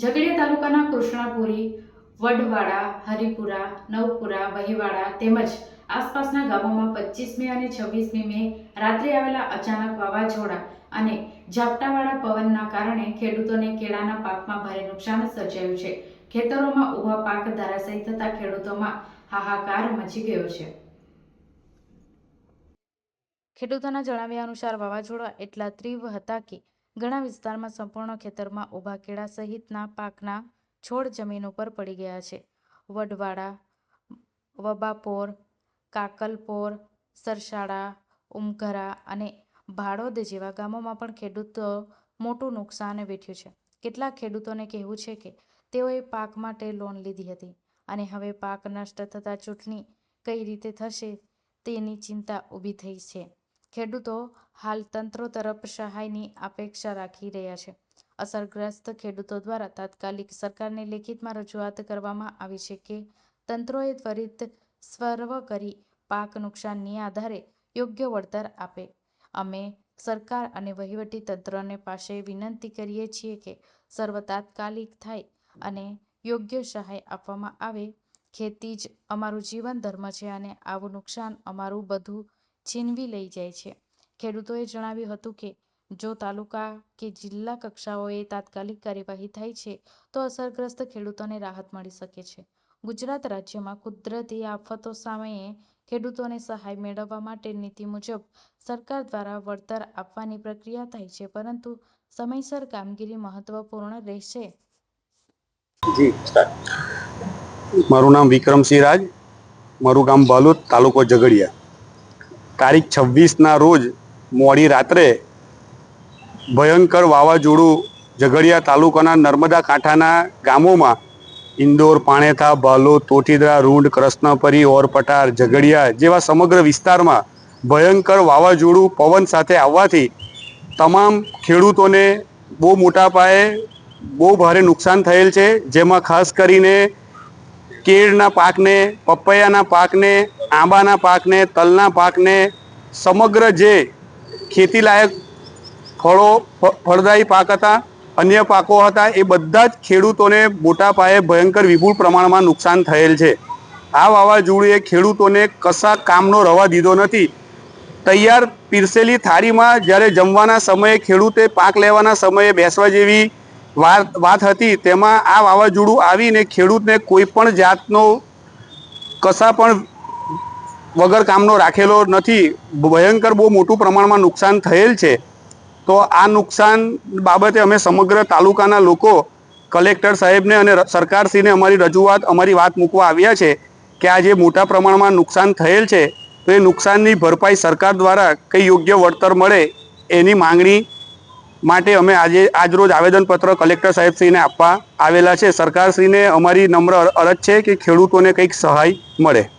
ઝઘડિયા તાલુકાના કૃષ્ણાપુરી, વડવાડા, હરિપુરા, નવપુરા વહીવાડા તેમજ આસપાસના ગામોમાં પચીસમી અને છવ્વીસમી મે રાત્રે આવેલા અચાનક વાવાઝોડા અને ઝાપટાવાળા પવનના કારણે ખેડૂતોને કેળાના પાકમાં ભારે નુકસાન સર્જાયું છે. ખેતરોમાં ઊભા પાક ધરાશયી થતા ખેડૂતોમાં હાહાકાર મચી ગયો છે. ખેડૂતોના જણાવ્યા અનુસાર વાવાઝોડા એટલા તીવ્ર હતા કે ઘણા વિસ્તારમાં સંપૂર્ણ ખેતરમાં ઊભા કેળા સહિતના પાકના છોડ જમીન ઉપર પડી ગયા છે. વડવાડા વબાપોર, કાકલપોર સરસાડા ઉમઘરા અને ભાડોદ જેવા ગામોમાં પણ ખેડૂતો મોટું નુકસાન વેઠ્યું છે. કેટલાક ખેડૂતોને કહેવું છે કે તેઓએ પાક માટે લોન લીધી હતી અને હવે પાક નષ્ટ થતાં ચૂંટણી કઈ રીતે થશે તેની ચિંતા ઊભી થઈ છે. ખેડૂતો હાલ તંત્રો તરફ સહાયની અપેક્ષા રાખી રહ્યા છે. અસરગ્રસ્ત ખેડૂતો દ્વારા તાત્કાલિક સરકારને લેખિતમાં રજૂઆત કરવામાં આવી છે કે તંત્રોએ ત્વરિત સર્વ કરી પાક નુકસાનની આધારે યોગ્ય વળતર આપે. અમે સરકાર અને વહીવટી તંત્રને પાસે વિનંતી કરીએ છીએ કે સર્વ તાત્કાલિક થાય અને યોગ્ય સહાય આપવામાં આવે. ખેતી જ અમારું જીવન ધર્મ છે અને આવું નુકસાન અમારું બધું છીનવી લઈ જાય છે. ખેડૂતોએ જણાવ્યું હતું કે, જો તાલુકા કે જિલ્લા કક્ષાઓએ તાત્કાલિક કાર્યવાહી થાય છે, તો અસરગ્રસ્ત ખેડૂતોને રાહત મળી શકે છે. ગુજરાત રાજ્યમાં કુદરતી આફતો સામે ખેડૂતોને સહાય મેળવવા માટે નીતિ મુજબ સરકાર દ્વારા વળતર આપવાની પ્રક્રિયા થાય છે, પરંતુ સમયસર કામગીરી મહત્વપૂર્ણ રહેશે. મારું નામ વિક્રમસિંહ રાજ. મારું ગામ બાલુદ, તાલુકો ઝઘડિયા. તારીખ છવ્વીસના રોજ મોડી રાત્રે ભયંકર વાવાઝોડું ઝઘડિયા તાલુકાના નર્મદા કાંઠાના ગામોમાં ઇન્દોર, પાણેથા, બાલોદ, તોટીદરા, રૂંડ, કૃષ્ણપરી, ઓરપટાર, ઝઘડિયા જેવા સમગ્ર વિસ્તારમાં ભયંકર વાવાઝોડું પવન સાથે આવવાથી તમામ ખેડૂતોને બહુ મોટા પાયે બહુ ભારે નુકસાન થયેલ છે. જેમાં ખાસ કરીને કેળના પાકને, પપૈયાના પાકને આંબાના પાકને, તલના પાકને સમગ્ર જે ખેતીલાયક ફળો ફળદાયી પાક હતા, અન્ય પાકો હતા, એ બધા જ ખેડૂતોને મોટા પાયે ભયંકર વિપુલ પ્રમાણમાં નુકસાન થયેલ છે. આ વાવાઝોડુએ ખેડૂતોને કશા કામનો રવા દીધો નથી. તૈયાર પીરસેલી થાળીમાં જ્યારે જમવાના સમયે ખેડૂતે પાક લેવાના સમયે બેસવા જેવી વાત વાત હતી, તેમાં આ વાવાઝોડું આવીને ખેડૂતને કોઈ પણ જાતનો કશા પણ વગર કામનો રાખેલો નથી. ભયંકર બહુ મોટું પ્રમાણમાં નુકસાન થયેલ છે. તો આ નુકસાન બાબતે અમે સમગ્ર તાલુકાના લોકો, કલેક્ટર સાહેબને અને સરકારશ્રીને અમારી રજૂઆત, અમારી વાત મૂકવા આવ્યા છે કે આ જે મોટા પ્રમાણમાં નુકસાન થયેલ છે, તો એ નુકસાનની ભરપાઈ સરકાર દ્વારા કંઈ યોગ્ય વળતર મળે એની માંગણી માટે અમે આજે, આજરોજ આવેદનપત્ર કલેક્ટર સાહેબશ્રીને આપવા આવેલા છે. સરકારશ્રીને અમારી નમ્ર અર- અરજ છે કે ખેડૂતોને કંઈક સહાય મળે.